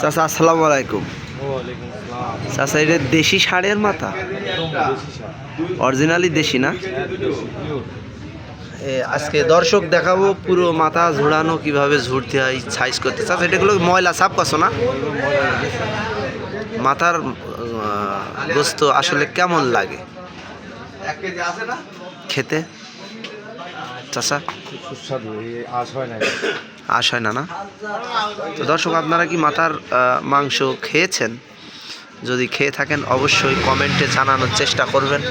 চাচা আসসালামু আলাইকুম। চাচা এটা দেশি ষাঁড়ের মাথা? অরিজিনালি দেশি না? এ, আজকে দর্শক দেখাবো পুরো মাথা ঝুড়ানো কীভাবে ঝুড়তে হয় সাইজ করতে। চাচা এটাগুলো ময়লা সাফ করছ না? মাথার গোস্ত আসলে কেমন লাগে? খেতে? চাচা? খুব সুস্বাদু আশ হয় না আশ হয় না না তো দর্শক, আপনারা কি মাথার মাংস খেয়েছেন? যদি খেয়ে থাকেন, অবশ্যই কমেন্টে জানানোর চেষ্টা করবেন।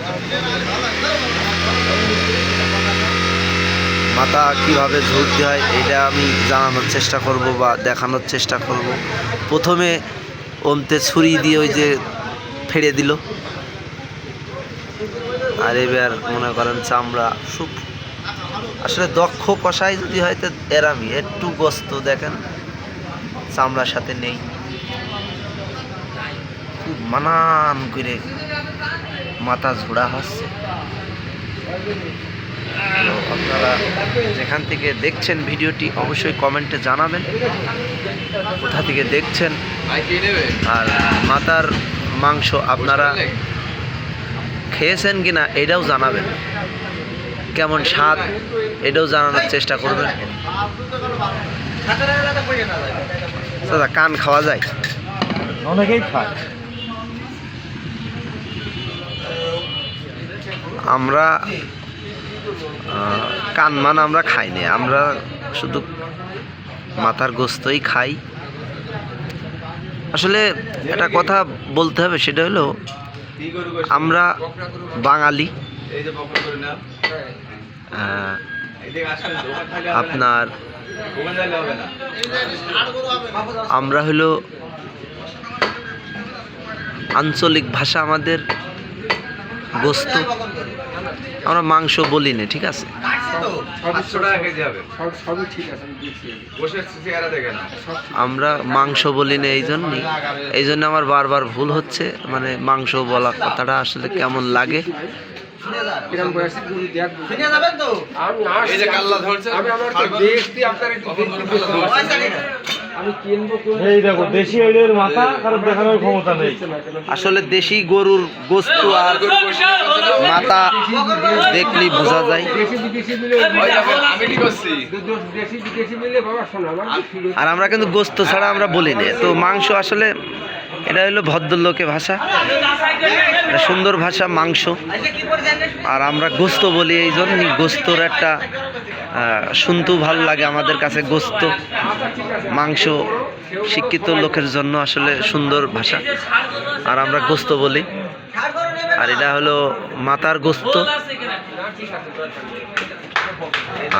মাথা কীভাবে ঝুলতে হয়, এটা আমি জানানোর চেষ্টা করব বা দেখানোর চেষ্টা করব। প্রথমে অন্তে ছুরি দিয়ে ওই যে ফেড়ে দিল। আর এবার মনে করেন চামড়া সুপ আসলে দক্ষ কষাই যদি হয় তো এরামি একটু গস্ত দেখেন, চামড়ার সাথে নেই। খুব মানান করে মাথা ঝোড়া হচ্ছে। আপনারা যেখান থেকে দেখছেন ভিডিওটি অবশ্যই কমেন্টে জানাবেন, কোথা থেকে দেখছেন, আর মাথার মাংস আপনারা খেয়েছেন কিনা এটাও জানাবেন। কেমন স্বাদ এটাও জানানোর চেষ্টা করবেন। দাদা কান খাওয়া যায়? অনেকেই খায়। আমরা কান মান আমরা খাই না আমরা শুধু মাথার গোস্তই খাই। আসলে একটা কথা বলতে হবে সেটা হলো আমরা বাঙালি। আপনার আমরা হলো আঞ্চলিক ভাষা আমাদের গোস্ত। আমরা মাংস বলি না, ঠিক আছে? আমরা মাংস বলি না এই জন্যই। এই জন্য আমার বারবার ভুল হচ্ছে মানে মাংস বলা কথাটা আসলে কেমন লাগে। কিরম বয়সে গুরু দেখ আমি এই যে কাল্লা ধরছে আমি আমার তো দেখতে আপনার একটু আমি কিনবো এই দেখো দেশি এলের মাথা কারণ দেখানোর ক্ষমতা নেই। আসলে দেশি গরুর গোস্ত আর মাথা দেখলেই বোঝা যায়। আর আমরা কিন্তু গোস্ত ছাড়া আমরা বলি না তো মাংস আসলে এটা হলো ভদ্রলোকে ভাষা। সুন্দর ভাষা, মাংস। আর আমরা গোস্ত বলি এই জন্যই গোস্তর একটা শুনতেও ভালো লাগে আমাদের কাছে গোস্ত। মাংস শিক্ষিত লোকের জন্য আসলে সুন্দর ভাষা। আর আমরা গোস্ত বলি। আর এটা হলো মাতার গোস্ত।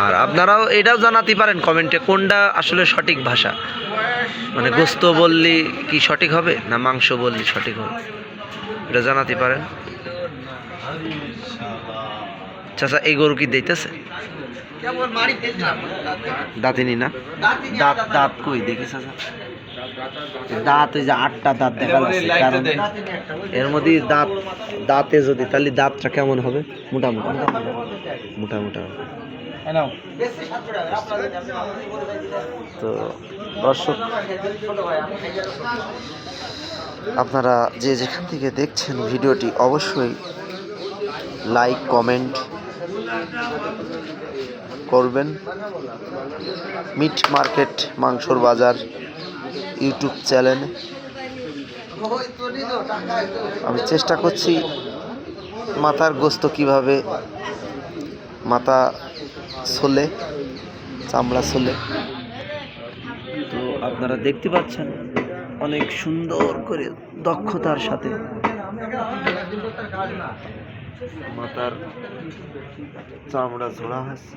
আর আপনারাও এটাও জানাতে পারেন কমেন্টে, কোনটা আসলে সঠিক ভাষা? মানে গোস্ত বললি কি সঠিক হবে, না মাংস বললি সঠিক হবে? এটা জানাতে পারেন। চাচা, এই গরু কি দিতেছে? দাঁতিনি না? দাঁত দাঁত কই দেখি চাচা। দাঁত ওই যে আটটা দাঁত দেখা যাচ্ছে এর মধ্যে দাঁত, দাঁতে যদি, তাহলে দাঁতটা কেমন হবে? মোটামুটি মোটামুটি তো দর্শক, আপনারা যে যেখান থেকে দেখছেন ভিডিওটি অবশ্যই লাইক, কমেন্ট করবেন। মিট মার্কেট মাংসর বাজার ইউটিউব চ্যানেল। আমি চেষ্টা করছি মাথার গোস্ত কীভাবে মাথা ছোলে, চামড়া ছোলে। তো আপনারা দেখতে পাচ্ছেন অনেক সুন্দর করে দক্ষতার সাথে মাথার চামড়া ঝোড়া হচ্ছে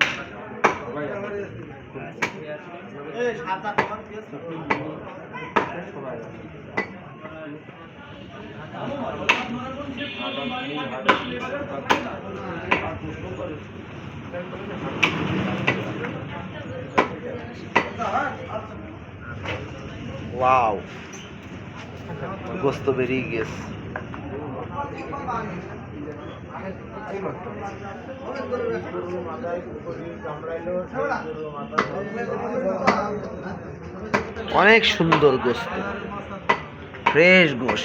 ওয়াও গোস্ত বেরিয়ে গেছে অনেক সুন্দর গোস্ত। ফ্রেশ গোশ।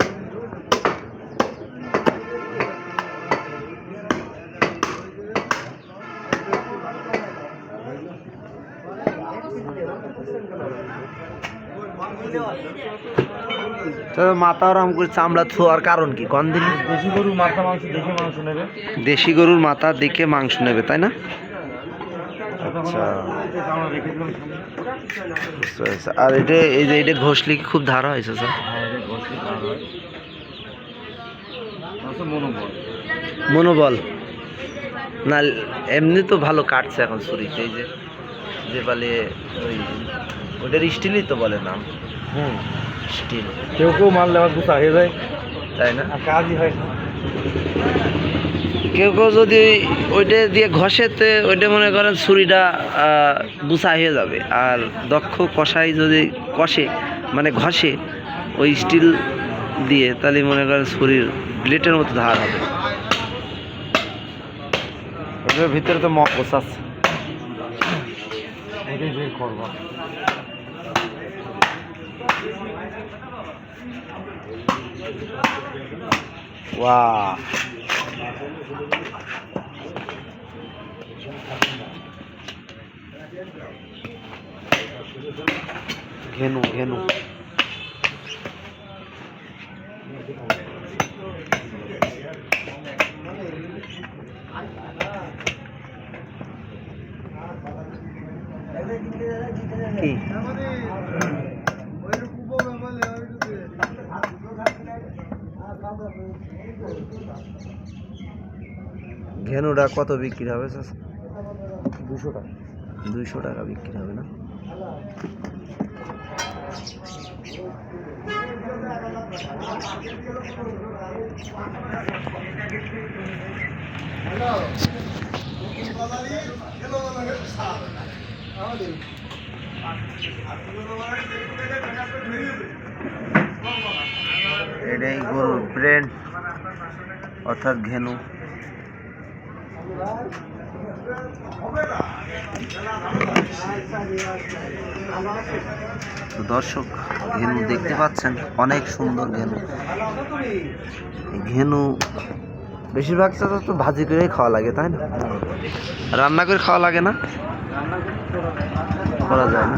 তবে মাথা ওরম করে চামড়া থোয়ার কারণ কি? কন দিন? দেশি গরুর মাথা মাংস দেখে মাংস নেবে। দেশি গরুর মাথা দেখে মাংস নেবে তাই না? আচ্ছা। পেরেছি। আর এটা এই যে এটা ঘষলে কি খুব ধারা হয়েছে স্যার? হ্যাঁ আচ্ছা মনোবল? না এমনি তো ভালো কাটছে এখন ছুরিতে এই যে যে বলে ওই ওটার স্টিলই তো বলে নাম। হুম। স্টিল কেউ কেউ মারলে আমার গুছা হয়ে যায়। তাই না? আর কাজই হয় না। কেউ কেউ যদি ওইটা দিয়ে ঘষেতে ওইটা মনে করেন ছুরিটা গুছা হয়ে যাবে। আর দক্ষ কষাই যদি কষে মানে ঘষে ওই স্টিল দিয়ে তাহলে মনে করেন ছুরির ব্লেটের মতো ধার হবে। ওটার ভিতরে তো মকস আছে ওটাই বের করবা ওয়া ঘেনু ঘেনু কি ঘেনুটা কত বিক্রি হবে স্যার? দুশো টাকা। দুইশো টাকা বিক্রি হবে না? এটাই গরুর ব্রেন অর্থাৎ ঘেনু। তো দর্শক, ঘেনু দেখতে পাচ্ছেন, অনেক সুন্দর ঘেনু। ঘেনু বেশিরভাগ তো ভাজি করেই খাওয়া লাগে, তাই না? রান্না করে খাওয়া লাগে না? করা যায় না।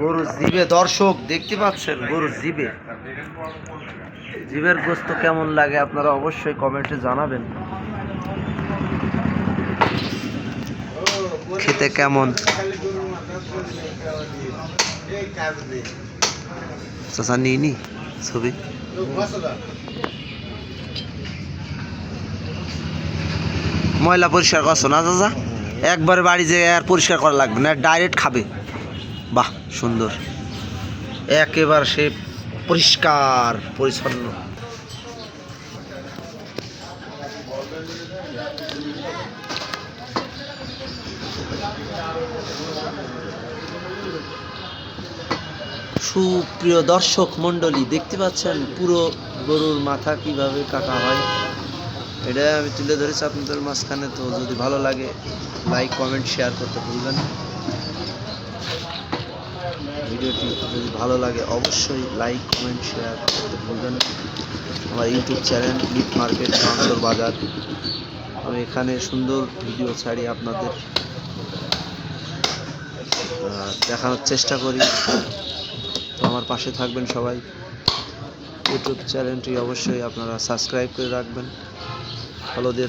গরু জিবে, দর্শক, দেখতে পাচ্ছেন গরু জিবে। জিবের গোস্ত কেমন লাগে আপনারা অবশ্যই কমেন্টে জানাবেন। খেতে কেমন? চাচা, নিয়ে নি ছবি। ময়লা পরিষ্কার করছ না, চাচা? একবারে বাড়ি যেয়ে আর পরিষ্কার করা লাগবে না ডাইরেক্ট খাবে। বাহ, সুন্দর। একেবারে সে পরিষ্কার, পরিচ্ছন্ন। সুপ্রিয় দর্শক মণ্ডলী, দেখতে পাচ্ছেন পুরো গরুর মাথা কীভাবে কাটা হয়? এটা আমি তুলে ধরেছি আপনাদের মাঝখানে, তো যদি ভালো লাগে লাইক কমেন্ট শেয়ার করতে ভুলবেন ভিডিওটি যদি ভালো লাগে, অবশ্যই লাইক কমেন্ট শেয়ার করতে ভুলবেন আমার ইউটিউব চ্যানেল লিপ মার্কেট মাংসর বাজার। আমি এখানে সুন্দর ভিডিও ছাড়ি আপনাদের। দেখানোর চেষ্টা করি। তো আমার পাশে থাকবেন সবাই। ইউটিউব চ্যানেলটি অবশ্যই আপনারা সাবস্ক্রাইব করে রাখবেন। ফলো দিয়ে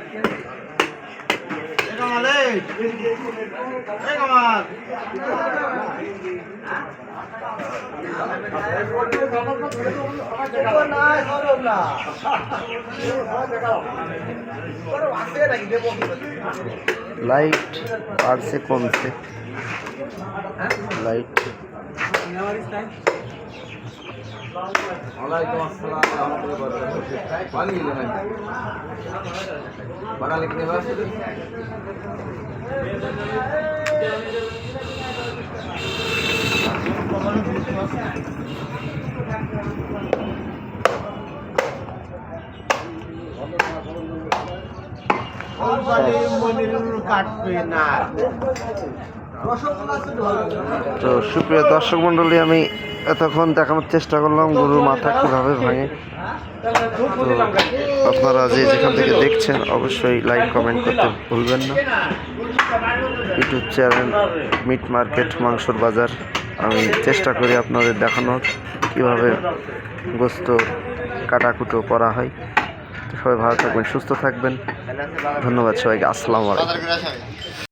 সাইকেল লাইট বাড়ছে কমছে লাইট ওয়ালাইকুম আসসালাম রহমতুল্লাহি পানি দিলেন পড়া লিখতে বাস তো সুপ্রিয় দর্শক মণ্ডলী, আমি এতক্ষণ দেখানোর চেষ্টা করলাম গরুর মাথা কীভাবে ভাঙে। তো আপনারা যে যেখান থেকে দেখছেন, অবশ্যই লাইক কমেন্ট করতে ভুলবেন না। ইউটিউব চ্যানেল মিট মার্কেট মাংসর বাজার। আমি চেষ্টা করি আপনাদের দেখানোর কীভাবে গোস্ত কাটাকুটো করা হয়। সবাই ভালো থাকবেন, সুস্থ থাকবেন। ধন্যবাদ সবাইকে, আসসালামু আলাইকুম।